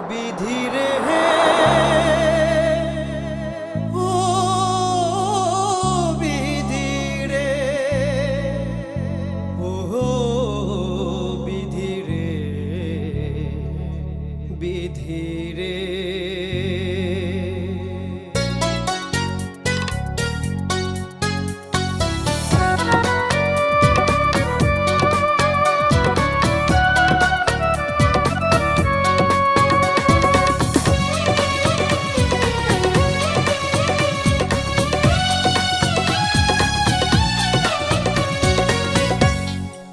বিধিরে ও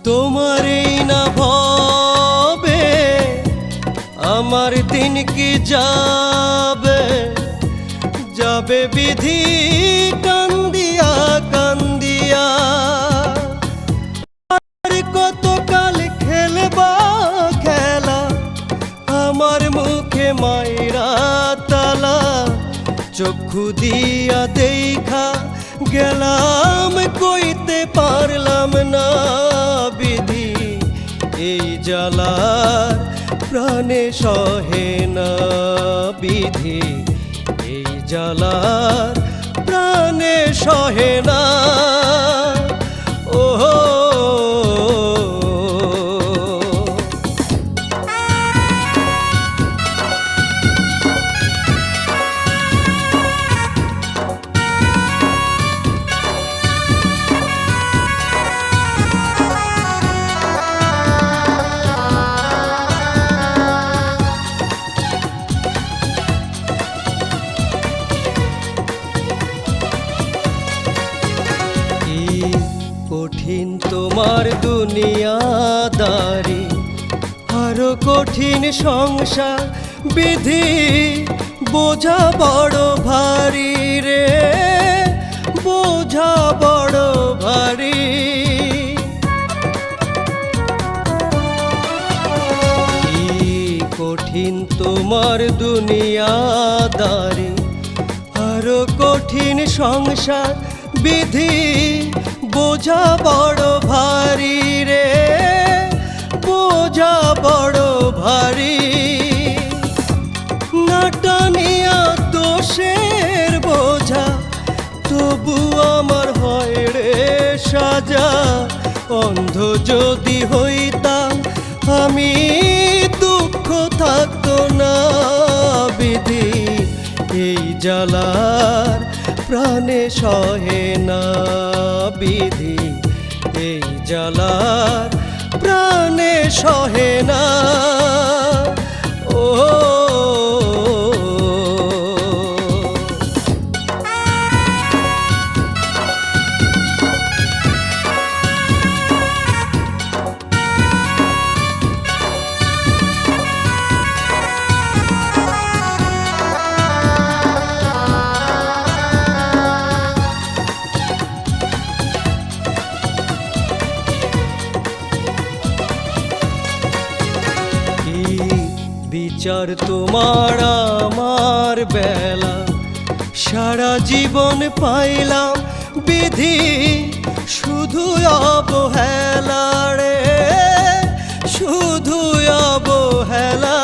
তোমার এই না ভবে আমার দিন কি যাবে? যাবে বিধি কান্দিয়া কান্দিয়া। আর কতকাল খেলবা খেলা? আমার মুখে মাইরা তালা, চক্ষু দিয়া দেখা। গেলাম, কইতে পারলাম না বিধি। এই জ্বালার প্রাণে সহে না বিধি। এই জ্বালার প্রাণে সহে না কঠিন তোমার দুনিয়াদারি। আরও কঠিন সংসার বিধি, বোঝা বড় ভারী রে। বোঝা বড় ভারী। কঠিন তোমার দুনিয়াদারি। আরও কঠিন সংসার বিধি বোঝা বড় ভারী রে, বোঝা বড় ভারী। নাটানিয়া দোষের বোঝা, তবু আমার হয় রে সাজা। অন্ধ যদি হইতাম, আমি দুঃখ থাকতো না বিধি। এই জ্বালার প্রাণে সহে না বিধি এই জ্বালার প্রাণে সহে না বিচার তোমার আমার বেলা। সারা জীবন পাইলাম বিধি, শুধু অবহেলা রে। শুধু অবহেলা।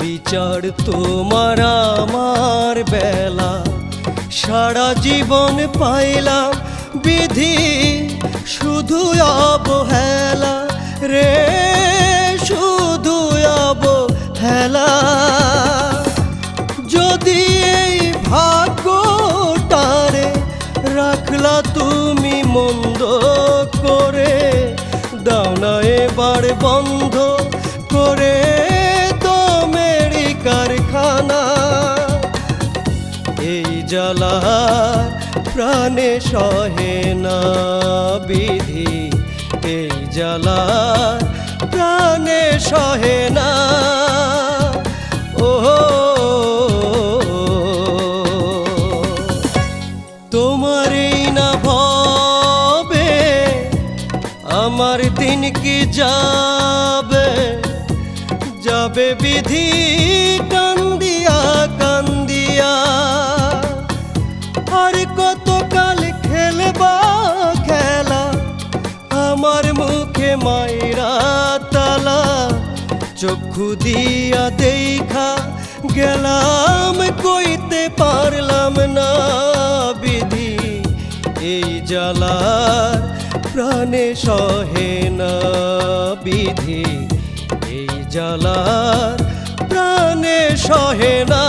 বিচার তোমার আমার বেলা। সারা জীবন পাইলাম বিধি শুধু অবহেলা রে, শুধু অবহেলা। যদি এই ভাগ্যটারে রাখলা তুমি মন্দ করে, দাও না এবার বন্ধ করে দমেরি কারখানা। এই জ্বালা প্রাণে সহে না। এই জ্বালা, প্রাণে সহে না। ও তোমার এই না ভবে, আমার দিন কি যাবে? যাবে বিধি কান্দিয়া কান্দিয়া। আর কতকাল খেলবা খেলা, আমার মায়েরা তালা, চক্ষু দিয়া দেখা গেলাম, কইতে পারলাম না বিধি। এই জ্বালার প্রাণে সহে না বিধি। এই জ্বালার প্রাণে সহে না